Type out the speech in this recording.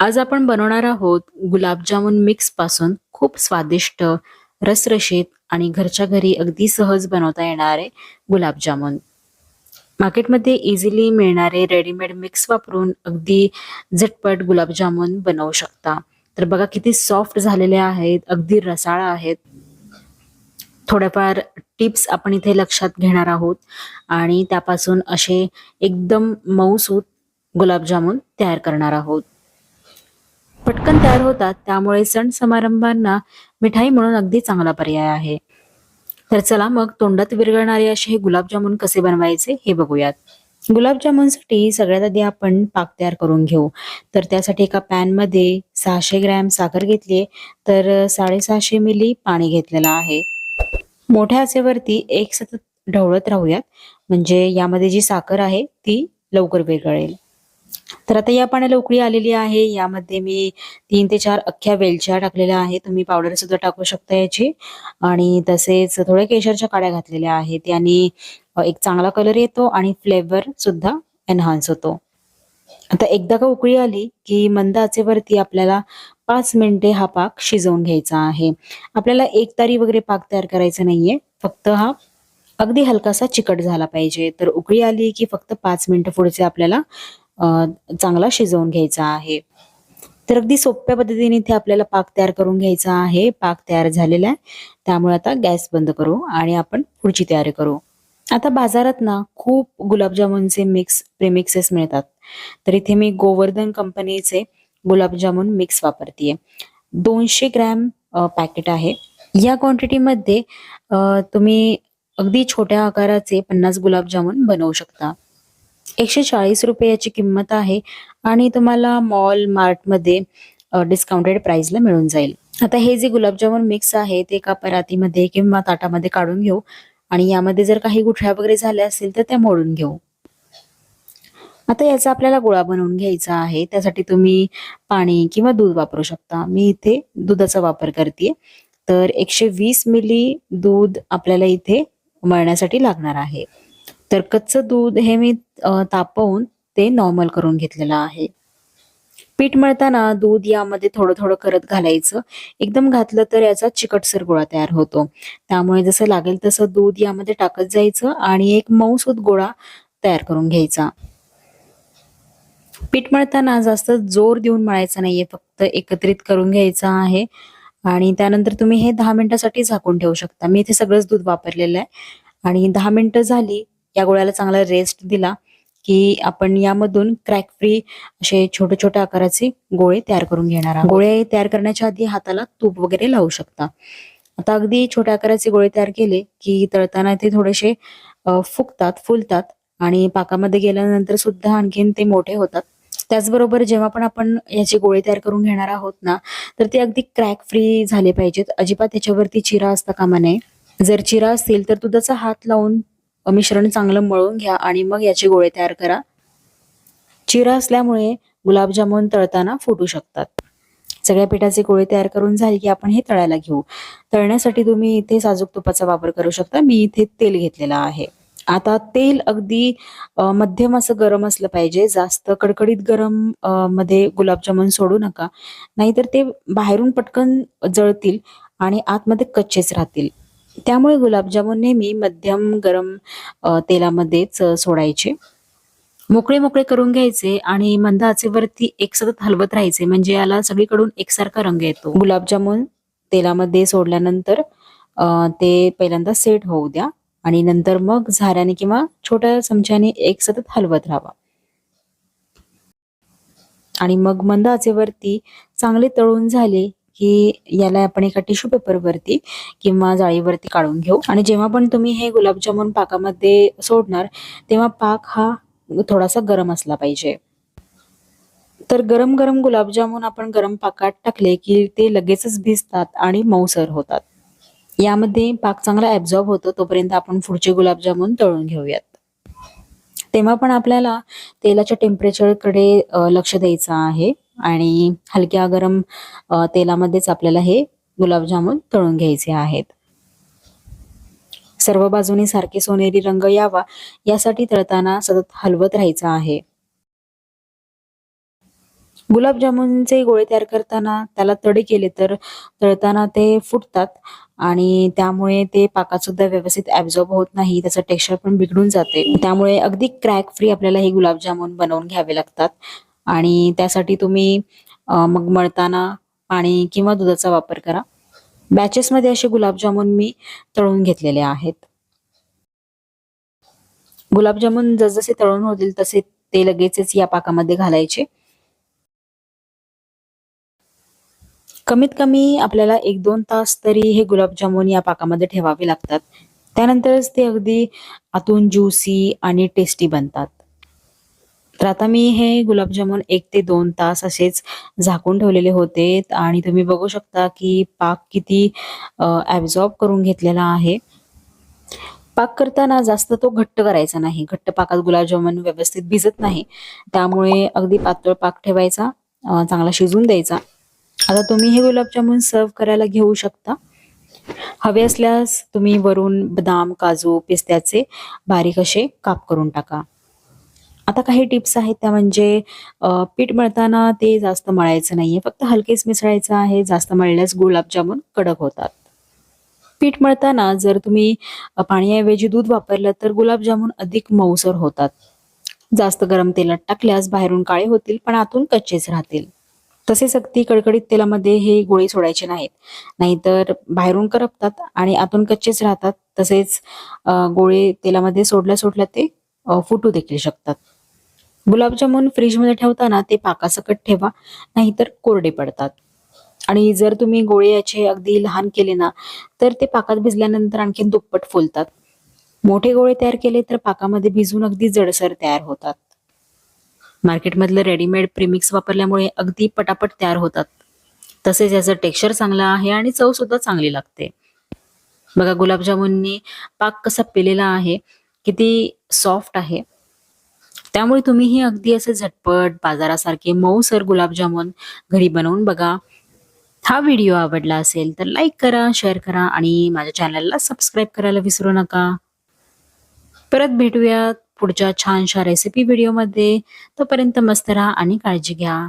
आज आपण बनवणार आहोत गुलाबजामुन मिक्सपासून खूप स्वादिष्ट रसरशीत आणि घरच्या घरी अगदी सहज बनवता येणारे गुलाबजामुन. मार्केटमध्ये इझिली मिळणारे रेडीमेड मिक्स वापरून अगदी झटपट गुलाबजामुन बनवू शकता. तर बघा किती सॉफ्ट झालेले आहेत अगदी रसाळ आहेत. थोड्याफार टिप्स आपण इथे लक्षात घेणार आहोत आणि त्यापासून असे एकदम मऊसूत गुलाबजामुन तयार करणार आहोत. पटकन तयार होतात त्यामुळे सण समारंभांना मिठाई म्हणून अगदी चांगला पर्याय आहे. तर चला मग तोंडात विरघळणारे असे हे गुलाबजामुन कसे बनवायचे हे बघूयात. गुलाबजामुनसाठी सगळ्यात आधी आपण पाक तयार करून घेऊ. तर त्यासाठी एका पॅनमध्ये सहाशे ग्रॅम साखर घेतली तर साडेसहाशे मिली पाणी घेतलेलं आहे. मोठ्या आचेवरती एक सतत ढवळत राहूयात म्हणजे यामध्ये जी साखर आहे ती लवकर विरघळेल. तर आता या पाण्याला उकळी आलेली आहे. यामध्ये मी तीन ते चार अख्ख्या वेलच्या टाकलेल्या आहेत. तुम्ही पावडर सुद्धा टाकू शकता याची. आणि तसेच थोड्या केशरच्या काड्या घातलेल्या आहेत. यांनी एक चांगला कलर येतो आणि फ्लेवर सुद्धा एनहान्स होतो. आता एकदा का उकळी आली की मंद आचेवरती आपल्याला पाच मिनिटे हा पाक शिजवून घ्यायचा आहे. आपल्याला एक तारी वगैरे पाक तयार करायचा नाहीये. फक्त हा अगदी हलकासा चिकट झाला पाहिजे. तर उकळी आली की फक्त पाच मिनिटं पुढचे आपल्याला चांगला शिजवून घ्यायचा आहे. तर अगदी सोप्या पद्धतीने इथे आपल्याला पाक तयार करून घ्यायचा आहे. पाक तयार झालेला आहे. त्यामुळे आता गॅस बंद करू आणि आपण पुढची तयारी करू. आता बाजारात ना खूप गुलाबजामुनचे मिक्स प्रेमिक्सेस मिळतात. तर इथे मी गोवर्धन कंपनीचे गुलाबजामुन मिक्स वापरतेय. दोनशे ग्रॅम पॅकेट आहे. या क्वांटिटीमध्ये तुम्ही अगदी छोट्या आकाराचे पन्नास गुलाबजामुन बनवू शकता. एकशे चाळीस रुपये याची किंमत आहे आणि तुम्हाला मॉल मार्टमध्ये डिस्काउंटेड प्राइसला मिळून जाईल. आता हे जे गुलाबजामुन मिक्स आहे ते एका परातीमध्ये किंवा ताटामध्ये काढून घेऊ आणि यामध्ये जर काही गुठळ्या वगैरे झाल्या असतील तर त्या मोडून घेऊ. आता याचा आपल्याला गोळा बनवून घ्यायचा आहे. त्यासाठी तुम्ही पाणी किंवा दूध वापरू शकता. मी इथे दुधाचा वापर करते तर एकशे वीस मिली दूध आपल्याला इथे मळण्यासाठी लागणार आहे. तर कच्चं दूध हे मी तापवून ते नॉर्मल करून घेतलेलं आहे. पीठ मळताना दूध यामध्ये थोडं थोडं करत घालायचं. एकदम घातलं तर याचा चिकटसर गोळा तयार होतो. त्यामुळे जसं लागेल तसं दूध यामध्ये टाकत जायचं आणि एक मऊसूद गोळा तयार करून घ्यायचा. पीठ मळताना जास्त जोर देऊन मळायचा नाहीये फक्त एकत्रित करून घ्यायचा आहे. आणि त्यानंतर तुम्ही हे दहा मिनिटासाठी झाकून ठेवू शकता. मी इथे सगळंच दूध वापरलेलं आहे. आणि दहा मिनिटं झाली या गोळ्याला चांगला रेस्ट दिला की आपण यामधून क्रॅक फ्री असे छोटे छोटे आकाराचे गोळे तयार करून घेणार आहोत. गोळे तयार करण्याच्या आधी हाताला तूप वगैरे लावू शकता. आता अगदी छोट्या आकाराचे गोळे तयार केले की तळताना ते थोडेसे फुगतात फुलतात आणि पाकामध्ये गेल्यानंतर सुद्धा आणखीन ते मोठे होतात. त्याचबरोबर जेव्हा पण आपण याचे गोळे तयार करून घेणार आहोत ना तर ते अगदी क्रॅक फ्री झाले पाहिजेत. अजिबात त्याच्यावरती चिरा असता कामा नये. जर चिरा असतील तर दुधाचा हात लावून मिश्रण चांगलं मळून घ्या आणि मग याचे गोळे तयार करा. चिरा असल्यामुळे गुलाबजामुन तळताना फुटू शकतात. सगळ्या पिठाचे गोळे तयार करून झाले की आपण हे तळायला घेऊ. तळण्यासाठी तुम्ही इथे साजूक तुपाचा वापर करू शकता. मी इथे तेल घेतलेलं आहे. आता तेल अगदी मध्यम असं गरम असलं पाहिजे. जास्त कडकडीत गरममध्ये गुलाबजामुन सोडू नका. नाहीतर ते बाहेरून पटकन जळतील आणि आतमध्ये कच्चेच राहतील. त्यामुळे गुलाबजामुन नेहमी मध्यम गरम तेलामध्येच सोडायचे. मोकळे मोकळे करून घ्यायचे आणि मंद आचेवरती एक सतत हलवत राहायचे. म्हणजे याला सगळीकडून एकसारखा रंग येतो. गुलाबजामुन तेलामध्ये सोडल्यानंतर ते पहिल्यांदा सेट होऊ द्या आणि नंतर मग झाऱ्याने किंवा छोट्या चमच्याने एक सतत हलवत राहावा. आणि मग मंद आचेवरती चांगले तळून झाले की याला आपण एका टिश्यू पेपरवरती किंवा जाळीवरती काढून घेऊ. आणि जेव्हा पण तुम्ही हे गुलाबजामुन पाकामध्ये सोडणार तेव्हा पाक हा थोडासा गरम असला पाहिजे. तर गरम गरम गुलाबजामुन आपण गरम पाकात टाकले की ते लगेचच भिजतात आणि मऊसर होतात. यामध्ये पाक चांगला ऍब्झॉर्ब होतो तोपर्यंत आपण पुढचे गुलाबजामुन तळून घेऊयात. तेव्हा पण आपल्याला तेलाच्या टेम्परेचरकडे लक्ष द्यायचं आहे. आणि हलक्या गरम तेलामध्येच आपल्याला हे गुलाबजामुन तळून घ्यायचे आहेत. सर्व बाजूनी सारखे सोनेरी रंग यावा यासाठी तळताना सतत हलवत राहायचं आहे. गुलाबजामुनचे गोळे तयार करताना त्याला तडे केले तर तळताना ते फुटतात आणि त्यामुळे ते पाकात सुद्धा व्यवस्थित ऍब्झॉर्ब होत नाही त्याचं टेक्स्चर पण बिघडून जाते. त्यामुळे अगदी क्रॅक फ्री आपल्याला हे गुलाबजामुन बनवून घ्यावे लागतात. आणि त्यासाठी तुम्ही मग मळताना पाणी किंवा दुधाचा वापर करा. बॅचेस मध्ये असे गुलाबजामुन मी तळून घेतलेले आहेत. गुलाबजामुन जसजसे तळून होतील तसे ते लगेचच या पाकामध्ये घालायचे. कमीत कमी आपल्याला एक दोन तास तरी हे गुलाबजामुन या पाकामध्ये ठेवावे लागतात. त्यानंतरच ते अगदी आतून ज्युसी आणि टेस्टी बनतात. तर आता मी हे गुलाबजामुन एक ते दोन तास असेच झाकून ठेवलेले होते. आणि तुम्ही बघू शकता की पाक किती ॲब्झॉर्ब करून घेतलेला आहे. पाक करताना जास्त तो घट्ट करायचा नाही. घट्ट पाकात गुलाबजामुन व्यवस्थित भिजत नाही. त्यामुळे अगदी पातळ पाक ठेवायचा चांगला शिजून द्यायचा. आता तुम्ही हे गुलाबजामुन सर्व करायला घेऊ शकता. हवे असल्यास तुम्ही वरून बदाम काजू पिस्त्याचे बारीक असे काप करून टाका. आता काही टिप्स आहेत त्या म्हणजे पीठ मळताना ते जास्त मळायचं नाहीये. फक्त हलकेच मिसळायचं आहे जास्त मळल्यास गुलाबजामुन कडक होतात. पीठ मळताना जर तुम्ही पाण्याऐवजी दूध वापरलं तर गुलाबजामुन अधिक मऊसर होतात. जास्त गरम तेलात टाकल्यास बाहेरून काळे होतील पण आतून कच्चेच राहतील. तसेच अगदी कडकडीत तेलामध्ये हे गोळे सोडायचे नाहीत. नाहीतर बाहेरून करपतात आणि आतून कच्चेच राहतात. तसेच गोळे तेलामध्ये सोडल्या सोडल्या ते फुटू देखील शकतात. गुलाबजामुन फ्रीजमध्ये ठेवताना ते पाकासकट ठेवा नाहीतर कोरडे पडतात. आणि जर तुम्ही गोळे याचे अगदी लहान केले ना तर ते पाकात भिजल्यानंतर आणखीन दुप्पट फुलतात. मोठे गोळे तयार केले तर पाकामध्ये भिजून अगदी जडसर तयार होतात. मार्केटमधलं रेडीमेड प्रीमिक्स वापरल्यामुळे अगदी पटापट तयार होतात. तसेच याचं टेक्स्चर चांगलं आहे आणि चव सुद्धा चांगली लागते. बघा गुलाबजामुननी पाक कसा पेलेला आहे किती सॉफ्ट आहे. त्यामुळे तुम्हीही अगदी असे झटपट बाजारासारखे मऊसर गुलाबजामुन घरी बनवून बघा. हा व्हिडिओ आवडला असेल तर लाईक करा शेअर करा आणि माझ्या चॅनलला सबस्क्राईब करायला विसरू नका. परत भेटूयात पुढच्या छानशा रेसिपी व्हिडिओमध्ये. तोपर्यंत मस्त राहा आणि काळजी घ्या.